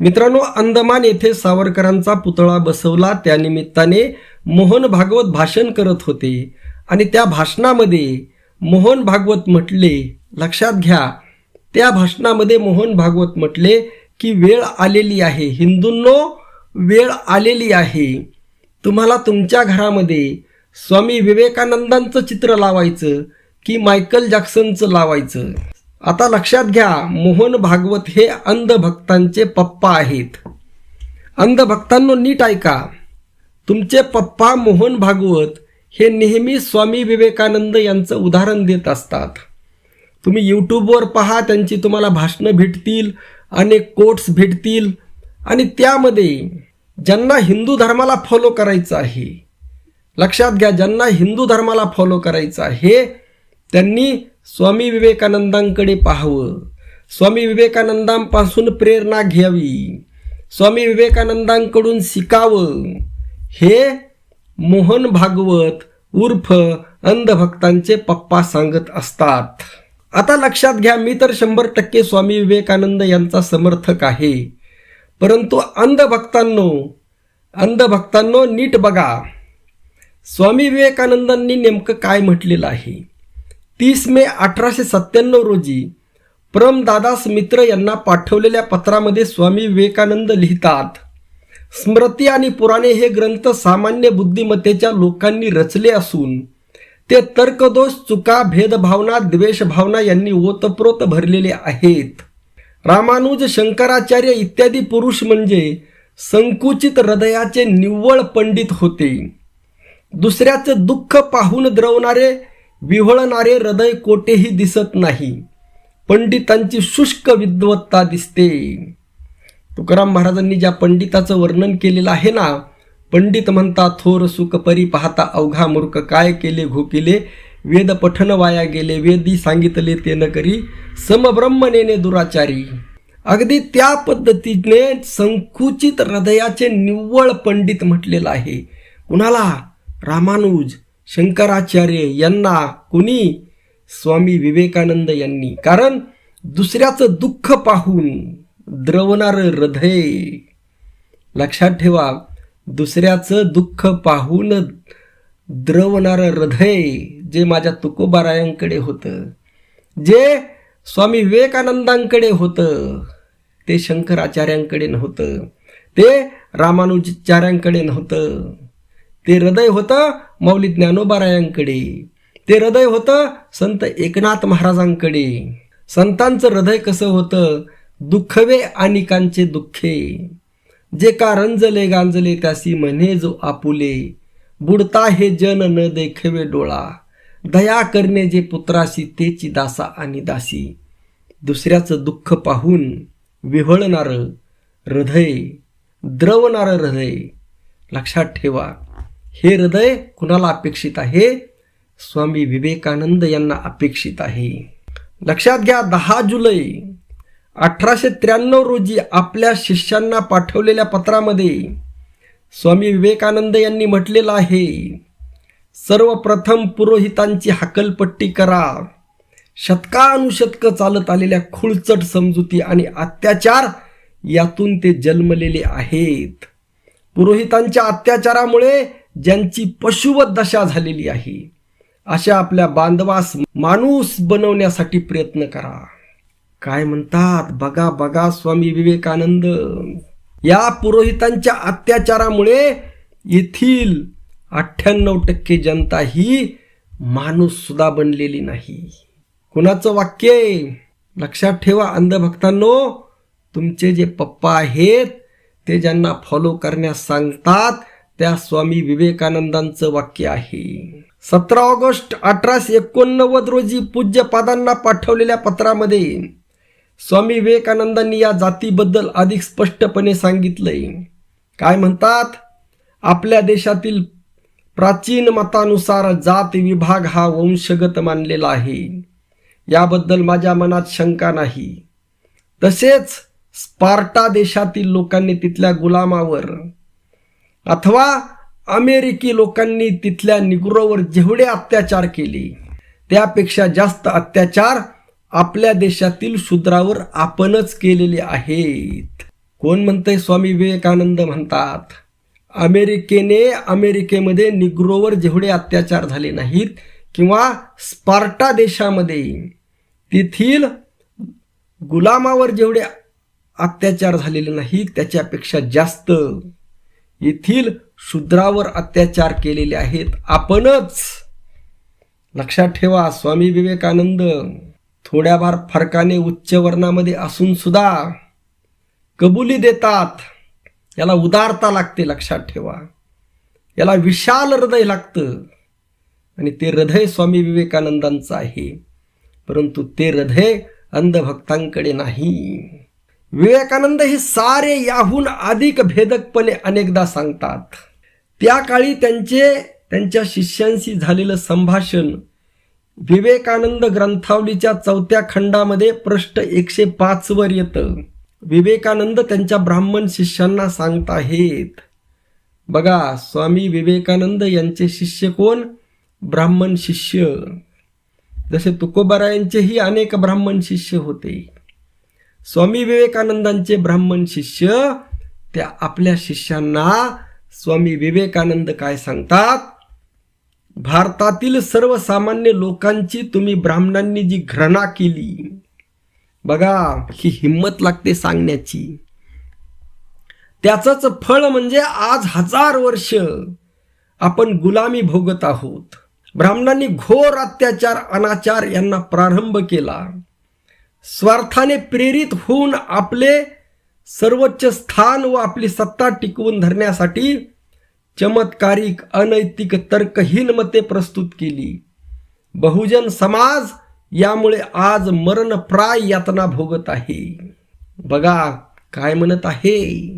मित्रांनो अंदमान येथे सावरकरांचा पुतळा बसवला. त्यानिमित्ताने मोहन भागवत भाषण करत होते. आणि त्या भाषणामध्ये मोहन भागवत म्हटले लक्षात घ्या त्या भाषणामध्ये मोहन भागवत म्हटले की वेळ आलेली आहे. हिंदूंनो वेळ आलेली आहे. तुम्हाला तुमच्या घरामध्ये स्वामी विवेकानंदांचं चित्र लावायचं की मायकल जॅक्सनचं लावायचं? आता लक्षात घ्या मोहन भागवत हे अंधभक्तांचे पप्पा आहेत. अंधभक्तांनो नीट ऐका. तुमचे पप्पा मोहन भागवत हे नेहमी स्वामी विवेकानंद यांचं उदाहरण देत असतात. तुम्ही यूट्यूबवर पहा त्यांची तुम्हाला भाषणं भेटतील अनेक कोट्स भेटतील. आणि त्यामध्ये ज्यांना हिंदू धर्माला फॉलो करायचं आहे लक्षात घ्या ज्यांना हिंदू धर्माला फॉलो करायचं आहे त्यांनी स्वामी विवेकानंदांकडे पाहावं. स्वामी विवेकानंदांपासून प्रेरणा घ्यावी. स्वामी विवेकानंदांकडून शिकावं. हे मोहन भागवत उर्फ अंधभक्तांचे पप्पा सांगत असतात. आता लक्षात घ्या मी तर शंभर टक्के स्वामी विवेकानंद यांचा समर्थक आहे. परंतु अंधभक्तांनो अंधभक्तांनो नीट बघा. स्वामी विवेकानंदांनी नेमकं काय म्हटलेलं आहे? तीस मे अठराशे सत्त्याण्णव रोजी परमदादास मित्र यांना पाठवलेल्या पत्रामध्ये स्वामी विवेकानंद लिहितात स्मृती आणि पुराणे हे ग्रंथ सामान्य बुद्धिमत्तेच्या लोकांनी रचले असून ते तर्कदोष चुका भेदभावना द्वेषभावना यांनी ओतप्रोत भरलेले आहेत. रामानुज शंकराचार्य इत्यादी पुरुष म्हणजे संकुचित हृदयाचे निव्वळ पंडित होते. दुसऱ्याचं दुःख पाहून द्रवणारे विव्हळणारे हृदय कोठेही दिसत नाही. पंडितांची शुष्क विद्वत्ता दिसते. तुकाराम महाराजांनी ज्या पंडिताचं वर्णन केलेलं आहे ना पंडित म्हणता थोर सुख परी पाहता अवघा मूर्ख काय केले घोकिले वेद पठन वाया गेले वेदी सांगितले ते न करी समब्रह्मनेने दुराचारी. अगदी त्या पद्धतीने संकुचित हृदयाचे निव्वळ पंडित म्हटलेलं आहे. कुणाला? रामानुज. शंकराचार्य यांना कुणी? स्वामी विवेकानंद यांनी. कारण दुसऱ्याचं दुःख पाहून द्रवणारं हृदय. लक्षात ठेवा दुसऱ्याचं दुःख पाहून द्रवणारं हृदय जे माझ्या तुकोबारायांकडे होतं जे स्वामी विवेकानंदांकडे होतं ते शंकराचार्यांकडे नव्हतं ते रामानुजाचार्यांकडे नव्हतं ते हृदय होतं मौली ज्ञानोबारायांकडे. ते हृदय होतं संत एकनाथ महाराजांकडे. संतांचं हृदय कसं होतं? दुःखवे अनिकांचे दुःखे. जे का रंजले गांजले त्यासी म्हणे जो आपुले. बुडता हे जन न देखवे डोळा. दया करणे जे पुत्राशी तेची दासा आणि दासी. दुसऱ्याचं दुःख पाहून विव्हळणारं हृदय द्रवणारं हृदय. लक्षात ठेवा. हे हृदय कुणाला अपेक्षित आहे? स्वामी विवेकानंद यांना अपेक्षित आहे. लक्षात घ्या दहा जुलै अठराशे त्र्याण्णव रोजी आपल्या शिष्यांना पाठवलेल्या पत्रामध्ये स्वामी विवेकानंद यांनी म्हटलेलं आहे सर्वप्रथम पुरोहितांची हकलपट्टी करा. शतकानुशतक चालत आलेल्या खुळचट समजुती आणि अत्याचार यातून ते जन्मलेले आहेत. पुरोहितांच्या अत्याचारामुळे ज्यांची पशुवत दशा झालेली आहे अशा आपल्या बांधवास माणूस बनवण्यासाठी प्रयत्न करा. काय म्हणतात? बघा बघा स्वामी विवेकानंद. या पुरोहितांच्या अत्याचारामुळे येथील अठ्ठ्याण्णव टक्के जनता ही माणूस सुद्धा बनलेली नाही. कुणाचं वाक्य लक्षात ठेवा अंधभक्तांनो. तुमचे जे पप्पा आहेत ते ज्यांना फॉलो करण्यास सांगतात त्या स्वामी विवेकानंदांचं वाक्य आहे. सतरा ऑगस्ट अठराशे एकोणनव्वद रोजी पूज्यपादांना पाठवलेल्या पत्रामध्ये स्वामी विवेकानंदांनी या जातीबद्दल अधिक स्पष्टपणे सांगितलंय. काय म्हणतात? आपल्या देशातील प्राचीन मतानुसार जात विभाग हा वंशगत मानलेला आहे. याबद्दल माझ्या मनात शंका नाही. तसेच स्पार्टा देशातील लोकांनी तिथल्या गुलामावर अथवा अमेरिकी लोकांनी तिथल्या निग्रोवर जेवढे अत्याचार केले त्यापेक्षा जास्त अत्याचार आपल्या देशातील शूद्रावर आपणच केलेले आहेत. कोण म्हणतंय स्वामी विवेकानंद म्हणतात अमेरिकेने अमेरिकेमध्ये निग्रोवर जेवढे अत्याचार झाले नाहीत किंवा स्पार्टा देशामध्ये तेथील गुलामावर जेवढे अत्याचार झालेले नाहीत त्याच्यापेक्षा जास्त येथील शूद्रावर अत्याचार केलेले आहेत. आपणच लक्षात ठेवा स्वामी विवेकानंद. थोड्याफार फरकाने उच्च वर्णामध्ये असून सुद्धा कबुली देतात. याला उदारता लागते लक्षात ठेवा. याला विशाल हृदय लागतं. आणि ते हृदय स्वामी विवेकानंदांचं आहे. परंतु ते हृदय अंधभक्तांकडे नाही. विवेकानंद हे सारे याहून अधिक भेदकपणे अनेकदा सांगतात. त्या काळी त्यांचे त्यांच्या शिष्यांशी झालेलं संभाषण विवेकानंद ग्रंथावलीच्या चौथ्या खंडामध्ये पृष्ठ एकशे पाचवर येतं. विवेकानंद त्यांच्या ब्राह्मण शिष्यांना सांगत आहेत बघा स्वामी विवेकानंद यांचे शिष्य कोण? ब्राह्मण शिष्य. जसे तुकोबारायांचेही अनेक ब्राह्मण शिष्य होते. स्वामी विवेकानंदांचे ब्राह्मण शिष्य त्या आपल्या शिष्यांना स्वामी विवेकानंद काय सांगतात? भारतातील सर्वसामान्य लोकांची तुम्ही ब्राह्मणांनी जी घृणा केली. बघा ही हिंमत लागते सांगण्याची. त्याचंच फळ म्हणजे आज हजार वर्ष आपण गुलामी भोगत आहोत. ब्राह्मणांनी घोर अत्याचार अनाचार यांना प्रारंभ केला. स्वार्थाने प्रेरित होऊन आपले सर्वोच्च स्थान व आपली सत्ता टिकवून धरण्यासाठी चमत्कारिक अनैतिक तर्कहीन मते प्रस्तुत केली. बहुजन समाज यामुळे आज मरणप्राय यातना भोगत आहे. बघा काय म्हणत आहे.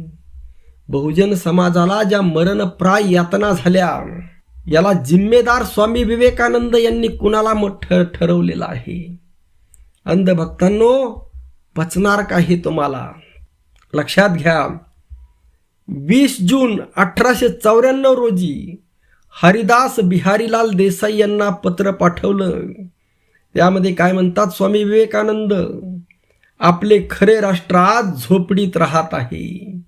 बहुजन समाजाला ज्या मरणप्राय यातना झाल्या याला जिम्मेदार स्वामी विवेकानंद यांनी कुणाला मग ठ ठरवलेला आहे? अंधभक्तांनो पचणार काही तुम्हाला. लक्षात घ्या. वीस जून अठराशे चौऱ्याण्णव रोजी हरिदास बिहारीलाल देसाई यांना पत्र पाठवलं. त्यामध्ये काय म्हणतात स्वामी विवेकानंद? आपले खरे राष्ट्र आज झोपडीत राहत आहे.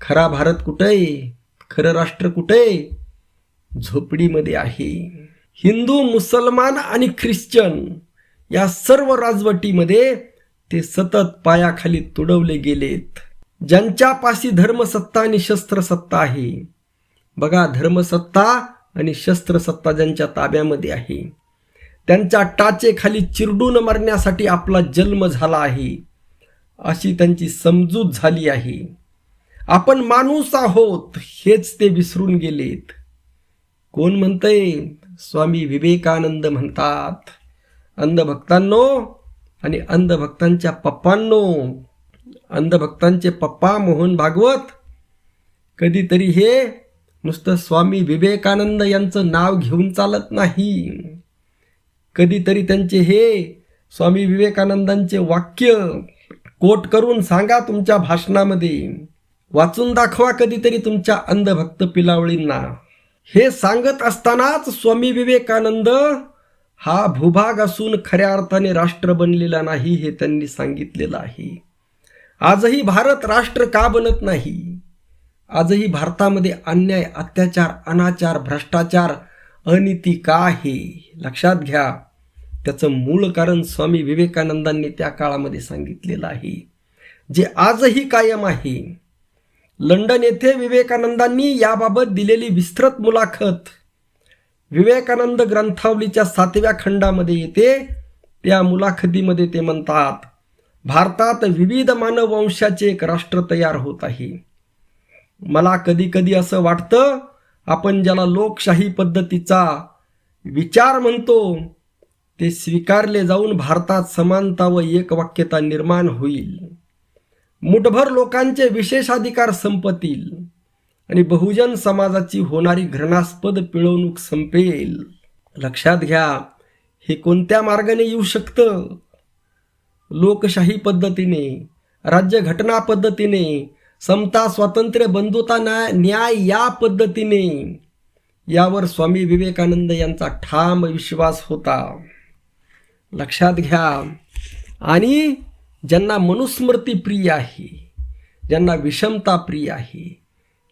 खरा भारत कुठे? आहे खरं राष्ट्र कुठे? आहे? झोपडीमध्ये आहे. हिंदू मुसलमान आणि ख्रिश्चन या सर्व राजवटीमध्ये ते सतत पायाखाली तुडवले गेलेत. ज्यांच्यापाशी धर्मसत्ता आणि शस्त्रसत्ता आहे बघा धर्मसत्ता आणि शस्त्रसत्ता ज्यांच्या ताब्यामध्ये आहे. त्यांच्या टाचेखाली चिरडून मरण्यासाठी आपला जन्म झाला आहे. अशी त्यांची समजूत झाली आहे. आपण माणूस आहोत हेच ते विसरून गेलेत. कोण म्हणतंय? स्वामी विवेकानंद म्हणतात. अंधभक्तांनो आणि अंधभक्तांच्या पप्पांनो अंधभक्तांचे पप्पा मोहन भागवत कधीतरी हे नुसतं स्वामी विवेकानंद यांचं नाव घेऊन चालत नाही. कधीतरी त्यांचे हे स्वामी विवेकानंदांचे वाक्य कोट करून सांगा तुमच्या भाषणामध्ये. वाचून दाखवा कधीतरी तुमच्या अंधभक्त पिलावळींना. हे सांगत असतानाच स्वामी विवेकानंद हा भूभाग असून खऱ्या अर्थाने राष्ट्र बनलेला नाही हे त्यांनी सांगितलेलं आहे. आजही भारत राष्ट्र का बनत नाही? आजही भारतामध्ये अन्याय अत्याचार अनाचार भ्रष्टाचार अनिती का आहे? लक्षात घ्या त्याचं मूळ कारण स्वामी विवेकानंदांनी त्या काळामध्ये सांगितलेलं आहे. जे आजही कायम आहे. लंडन येथे विवेकानंदांनी याबाबत दिलेली विस्तृत मुलाखत विवेकानंद ग्रंथावलीच्या सातव्या खंडामध्ये येते. त्या मुलाखतीमध्ये ते म्हणतात भारतात विविध मानववंशाचे एक राष्ट्र तयार होत आहे. मला कधी कधी असं वाटतं आपण ज्याला लोकशाही पद्धतीचा विचार म्हणतो ते स्वीकारले जाऊन भारतात समानता व एकवाक्यता निर्माण होईल. मुठभर लोकांचे विशेषाधिकार संपतील. आणि बहुजन समाजाची होणारी घृणास्पद पिळवणूक संपेल. लक्षात घ्या हे कोणत्या मार्गाने येऊ शकतं? लोकशाही पद्धतीने राज्यघटना पद्धतीने समता स्वातंत्र्य बंधुता न्याय न्याय या पद्धतीने. यावर स्वामी विवेकानंद यांचा ठाम विश्वास होता. लक्षात घ्या आणि ज्यांना मनुस्मृती प्रिय आहे ज्यांना विषमता प्रिय आहे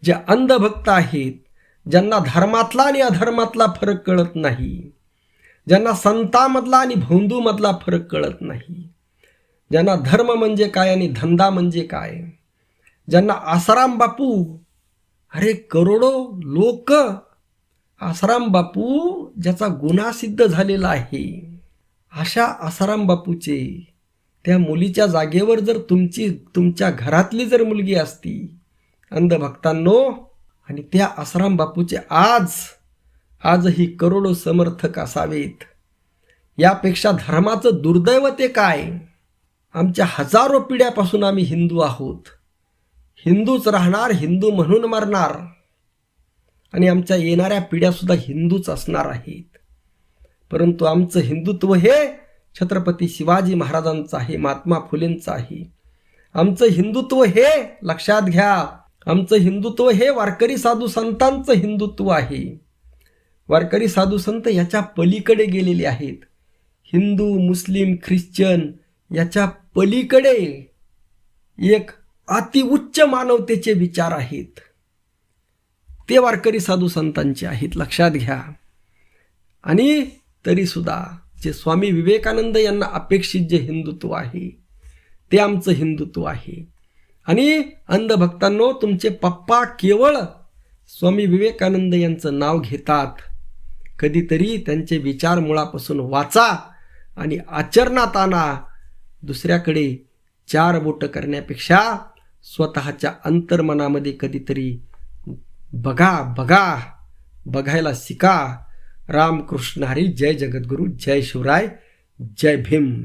जे अंधभक्त आहेत ज्यांना धर्मातला आणि अधर्मातला फरक कळत नाही ज्यांना संतामधला आणि भोंदूमधला फरक कळत नाही ज्यांना धर्म म्हणजे काय आणि धंदा म्हणजे काय ज्यांना आसाराम बापू अरे करोडो लोक आसाराम बापू ज्याचा गुन्हा सिद्ध झालेला आहे अशा आसाराम बापूचे त्या मुलीच्या जागेवर जर तुमची तुमच्या घरातली जर मुलगी असती अंधभक्तांनो आणि त्या आसाराम बापूचे आज आजही करोडो समर्थक असावेत. यापेक्षा धर्माचं दुर्दैव ते काय? आमच्या हजारो पिढ्यापासून आम्ही हिंदू आहोत. हिंदूच राहणार हिंदू म्हणून मरणार. आणि आमच्या येणाऱ्या पिढ्यासुद्धा हिंदूच असणार आहेत. परंतु आमचं हिंदुत्व हे छत्रपती शिवाजी महाराजांचं आहे महात्मा फुलेंचं आहे. आमचं हिंदुत्व हे लक्षात घ्या. आमचं हिंदुत्व हे वारकरी साधू संतांचं हिंदुत्व आहे. वारकरी साधू संत याच्या पलीकडे गेलेले आहेत. हिंदू मुस्लिम ख्रिश्चन याच्या पलीकडे एक अतिउच्च मानवतेचे विचार आहेत. ते वारकरी साधू संतांचे आहेत लक्षात घ्या. आणि तरीसुद्धा जे स्वामी विवेकानंद यांना अपेक्षित जे हिंदुत्व आहे ते आमचं हिंदुत्व आहे. आणि अंधभक्तांनो तुमचे पप्पा केवळ स्वामी विवेकानंद यांचं नाव घेतात. कधीतरी त्यांचे विचार मुळापासून वाचा आणि आचरणात आणा दुसऱ्याकडे चार बोटं करण्यापेक्षा स्वतःच्या अंतर्मनामध्ये कधीतरी बघा बघा बघायला शिका. रामकृष्ण हरी जय जगद्गुरू जय शिवराय जय भीम.